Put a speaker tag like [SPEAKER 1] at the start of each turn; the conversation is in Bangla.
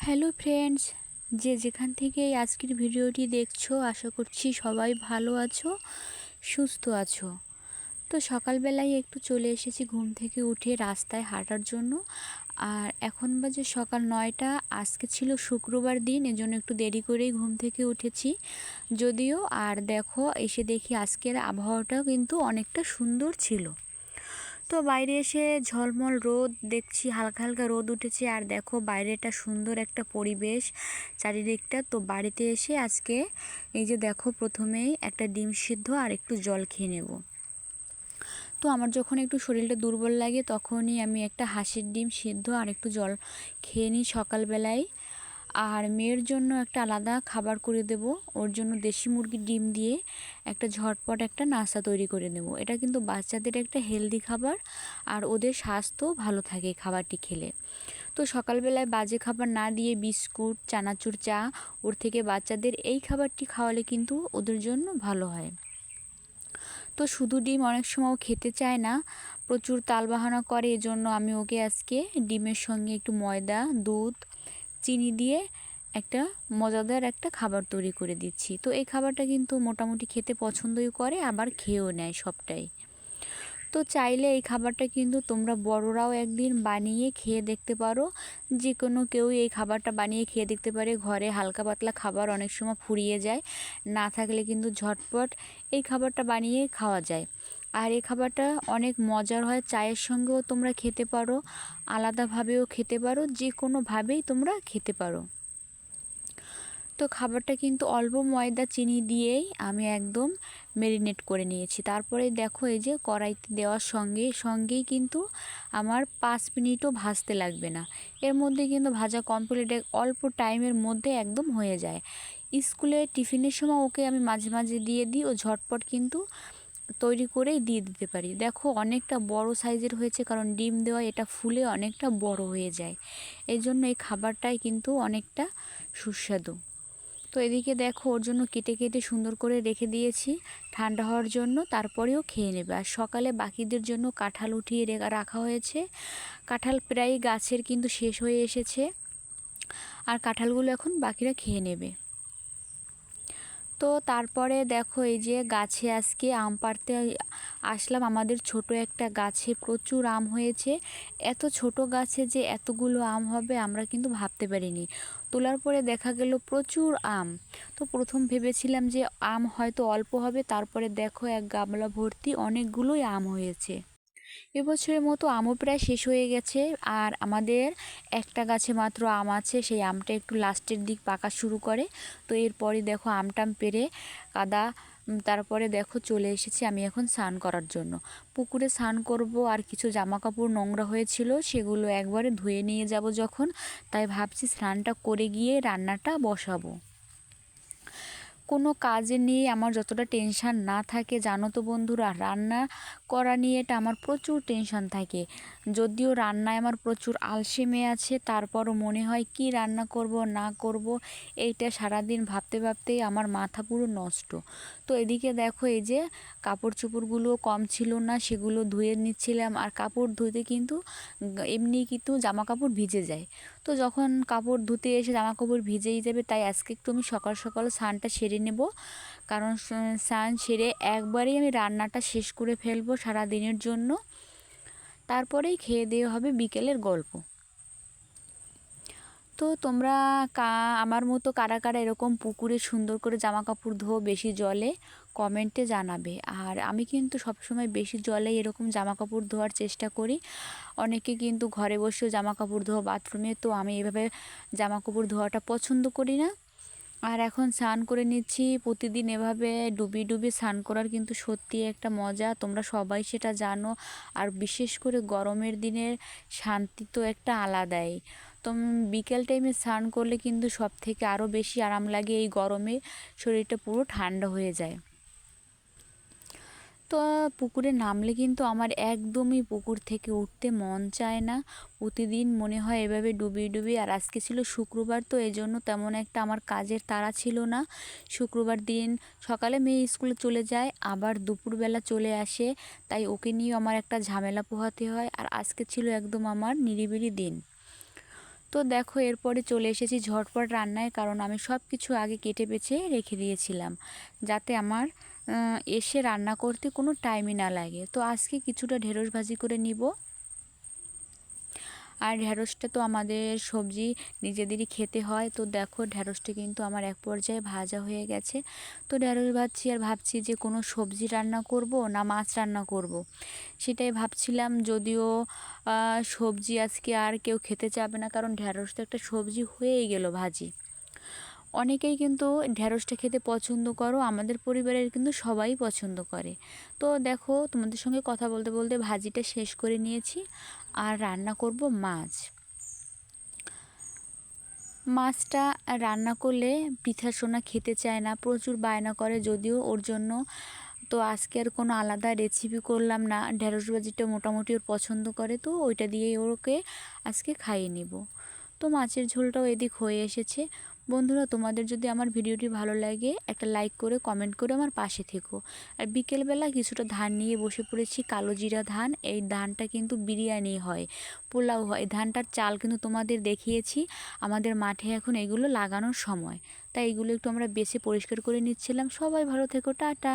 [SPEAKER 1] হ্যালো ফ্রেন্ডস যে যেখান থেকে আজকের ভিডিওটি দেখছ, আশা করছি সবাই ভালো আছো, সুস্থ আছো। তো সকালবেলায় একটু চলে এসেছি ঘুম থেকে উঠে রাস্তায় হাঁটার জন্য। আর এখন বাজে সকাল নয়টা, আজকে ছিল শুক্রবার দিন, এজন্য একটু দেরি করেই ঘুম থেকে উঠেছি। যদিও, আর দেখো, এসে দেখি আজকের আবহাওয়াটাও কিন্তু অনেকটা সুন্দর ছিল। তো বাইরে এসে ঝলমল রোদ দেখছি, হালকা হালকা রোদ উঠেছে। আর দেখো বাইরেটা সুন্দর একটা পরিবেশ চারিদিকটা। তো বাড়িতে এসে আজকে এই যে দেখো প্রথমেই একটা ডিম সিদ্ধ আর একটু জল খেয়ে নেব। তো আমার যখন একটু শরীরটা দুর্বল লাগে তখনই আমি একটা হাঁসের ডিম সিদ্ধ আর একটু জল খেয়ে নিই সকালবেলায়। আর মেয়ের জন্য একটা আলাদা খাবার করে দেব। ওর জন্য দেশি মুরগির ডিম দিয়ে একটা ঝটপট একটা নাস্তা তৈরি করে দেব এটা কিন্তু বাচ্চাদের একটা হেলদি খাবার আর ওদের স্বাস্থ্য ভালো থাকে খাবারটি খেলে। তো সকালবেলায় বাজে খাবার না দিয়ে বিস্কুট, চানাচুর, চা, ওর থেকে বাচ্চাদের এই খাবারটি খাওয়ালে কিন্তু ওদের জন্য ভালো হয়। তো শুধু ডিম অনেক সময় খেতে চায় না, প্রচুর তালবাহানা করে, এজন্য আমি ওকে আজকে ডিমের সঙ্গে একটু ময়দা, দুধ চিনি দিয়ে একটা মজাদার একটা খাবার তৈরি করে দিচ্ছি। তো এই খাবারটা কিন্তু মোটামুটি খেতে পছন্দই করে, আবার খেয়েও নেয় সবটাই। তো চাইলে এই খাবারটা কিন্তু তোমরা বড়রাও একদিন বানিয়ে খেয়ে দেখতে পারো। যে কোনো কেউ এই খাবারটা বানিয়ে খেয়ে দেখতে পারে, ঘরে হালকা পাতলা খাবার অনেক সময় ফুরিয়ে যায়, না থাকলে কিন্তু ঝটপট এই খাবারটা বানিয়ে খাওয়া যায়। আর এই খাবারটা অনেক মজার হয়। চায়ের সঙ্গেও তোমরা খেতে পারো, আলাদাভাবেও খেতে পারো যে কোনোভাবেই তোমরা খেতে পারো। তো খাবারটা কিন্তু অল্প ময়দা, চিনি দিয়েই আমি একদম মেরিনেট করে নিয়েছি। তারপরে দেখো এই যে কড়াইতে দেওয়ার সঙ্গে, সঙ্গেই কিন্তু আমার পাঁচ মিনিটও ভাজতে লাগবে না। এর মধ্যে কিন্তু ভাজা কমপ্লিট অল্প টাইমের মধ্যে একদম হয়ে যায়। স্কুলে টিফিনের সময় ওকে আমি মাঝে মাঝে দিয়ে দিই, ও ঝটপট কিন্তু তৈরি করেই দিয়ে দিতে পারি। দেখো অনেকটা বড় সাইজের হয়েছে কারণ ডিম দেওয়া এটা ফুলে অনেকটা বড় হয়ে যায়। এই জন্য এই খাবারটাই কিন্তু অনেকটা সুস্বাদু। তো এদিকে দেখো ওর জন্য কেটে কেটে সুন্দর করে রেখে দিয়েছি। ঠান্ডা হওয়ার জন্য তারপরেও খেয়ে নেবে। আর সকালে বাকিদের জন্য কাঁঠাল উঠিয়ে রাখা হয়েছে। কাঁঠাল প্রায় গাছের কিন্তু শেষ হয়ে এসেছে। আর কাঁঠালগুলো এখন বাকিরা খেয়ে নেবে। তো তারপরে দেখো এই যে গাছে আজকে আম পাড়তে আসলাম। আমাদের ছোট একটা গাছে প্রচুর আম হয়েছে। এত ছোট গাছে যে এতগুলো আম হবে আমরা কিন্তু ভাবতে পারিনি। তোলার পরে দেখা গেল প্রচুর আম। তো প্রথম ভেবেছিলাম যে আম হয়তো অল্প হবে, তারপরে দেখো এক গামলা ভর্তি অনেকগুলোই আম হয়েছে। এবছরের মতো আমও প্রায় শেষ হয়ে গেছে। আর আমাদের একটা গাছে মাত্র আম আছে, সেই আমটা একটু লাস্টের দিক পাকা শুরু করে। তো এরপরে দেখো আমটাম পেরে কাদা তারপরে দেখো চলে এসেছি আমি এখন স্নান করার জন্য। পুকুরে স্নান করব আর কিছু জামা কাপড় নোংরা হয়েছিল সেগুলো একবারে ধুয়ে নিয়ে যাব যখন। তাই ভাবছি স্নানটা করে গিয়ে রান্নাটা বসাবো। কোনো কাজে নিয়ে আমার যতটা টেনশান না থাকে, জানো তো বন্ধুরা, রান্না করা নিয়ে এটা আমার প্রচুর টেনশান থাকে। যদিও রান্নায় আমার প্রচুর আলসেমে আছে, তারপরও মনে হয় কি রান্না করব, না করব, এইটা সারাদিন ভাবতে ভাবতেই আমার মাথা পুরো নষ্ট। তো এদিকে দেখো এই যে কাপড় চোপড়গুলো কম ছিল না, সেগুলো ধুয়ে নিচ্ছিলাম, আর কাপড় ধুতে কিন্তু এমনি কিন্তু জামা কাপড় ভিজে যায়। তো যখন কাপড় ধুতে এসে জামা কাপড় ভিজেই যাবে, তাই আজকে একটু আমি সকাল সকাল স্নানটা সেরে নেব। কারণ স্নান সেরে একবারেই আমি রান্নাটা শেষ করে ফেলব সারা দিনের জন্য। তারপরেই খেয়ে দেওয়া হবে বিকেলের গল্প। তো তোমরা কা, আমার মতো কারা কারা এরকম পুকুরে সুন্দর করে জামা কাপড় ধোও বেশি জলে কমেন্টে জানাবে। আর আমি কিন্তু সবসময় বেশি জলে এরকম জামা কাপড় ধোয়ার চেষ্টা করি। অনেকে কিন্তু ঘরে বসেও জামা কাপড় ধোয়া বাথরুমে, তো আমি এভাবে জামা কাপড় ধোয়াটা পছন্দ করি না। আর এখন স্নান করে নিচ্ছি, প্রতিদিন এভাবে ডুবি ডুবি স্নান করার কিন্তু সত্যি একটা মজা। তোমরা সবাই সেটা জানো। আর বিশেষ করে গরমের দিনের শান্তি তো একটা আলাদাই। তো বিকেল টাইমে স্নান করলে কিন্তু সব থেকে আরও বেশি আরাম লাগে এই গরমে। শরীরটা পুরো ঠান্ডা হয়ে যায়। তো পুকুরে নামলে কিন্তু আমার একদমই পুকুর থেকে উঠতে মন চায় না। প্রতিদিন মনে হয় এভাবে ডুবিয়ে ডুবিয়ে, আর আজকে ছিল শুক্রবার, তো এই জন্য তেমন একটা আমার কাজের তাড়া ছিল না। শুক্রবার দিন সকালে মেয়ে স্কুলে চলে যায়, আবার দুপুরবেলা চলে আসে। তাই ওকে নিয়েও আমার একটা ঝামেলা পোহাতে হয়, আর আজকে ছিল একদম আমার নিরিবিলি দিন। তো দেখো, এরপরে চলে এসেছি ঝটপট রান্নায়, কারণ আমি সব কিছু আগে কেটে বেছে রেখে দিয়েছিলাম, যাতে আমার এসে রান্না করতে কোনো টাইমই না লাগে। তো আজকে কিছুটা ঢেঁড়স ভাজি করে নিব। আর ঢ্যাঁড়সটা তো আমাদের সবজি নিজেদেরই খেতে হয়। তো দেখো ঢ্যাঁড়সটা কিন্তু আমার এক পর্যায়ে ভাজা হয়ে গেছে। তো ঢ্যাঁড়স ভাবছি আর ভাবছি যে কোনো সবজি রান্না করব না মাছ রান্না করব। সেটাই ভাবছিলাম যদিও সবজি আজকে আর কেউ খেতে চাবে না, কারণ ঢ্যাঁড়স তো একটা সবজি হয়েই গেল ভাজি। অনেকেই কিন্তু ঢ্যাঁড়সটা খেতে পছন্দ করো, আমাদের পরিবারের কিন্তু সবাই পছন্দ করে। তো দেখো, তোমাদের সঙ্গে কথা বলতে বলতে ভাজিটা শেষ করে নিয়েছি আর রান্না করব মাছ। মাছটা রান্না করলে পিঠা সোনা খেতে চায় না, প্রচুর বায়না করে যদিও ওর জন্য। তো আজকে আর কোনো আলাদা রেসিপি করলাম না, ঢেঁড়স ভাজিটা মোটামুটি ওর পছন্দ করে, তো ওইটা দিয়েই ওকে আজকে খাইয়ে নিব। তো মাছের ঝোলটাও এদিক হয়ে এসেছে। বন্ধুরা, তোমাদের যদি আমার ভিডিওটি ভালো লাগে, একটা লাইক করে কমেন্ট করে আমার পাশে থেকো। আর বিকেলবেলা কিছুটা ধান নিয়ে বসে পড়েছি, কালো জিরা ধান। এই ধানটা কিন্তু বিরিয়ানি হয়, পোলাও হয়। ধানটার চাল কিন্তু তোমাদের দেখিয়েছি, আমাদের মাঠে এখন এগুলো লাগানোর সময়। তাই এগুলো একটু আমরা বেছে পরিষ্কার করে নিচ্ছিলাম। সবাই ভালো থেকো, টাটা।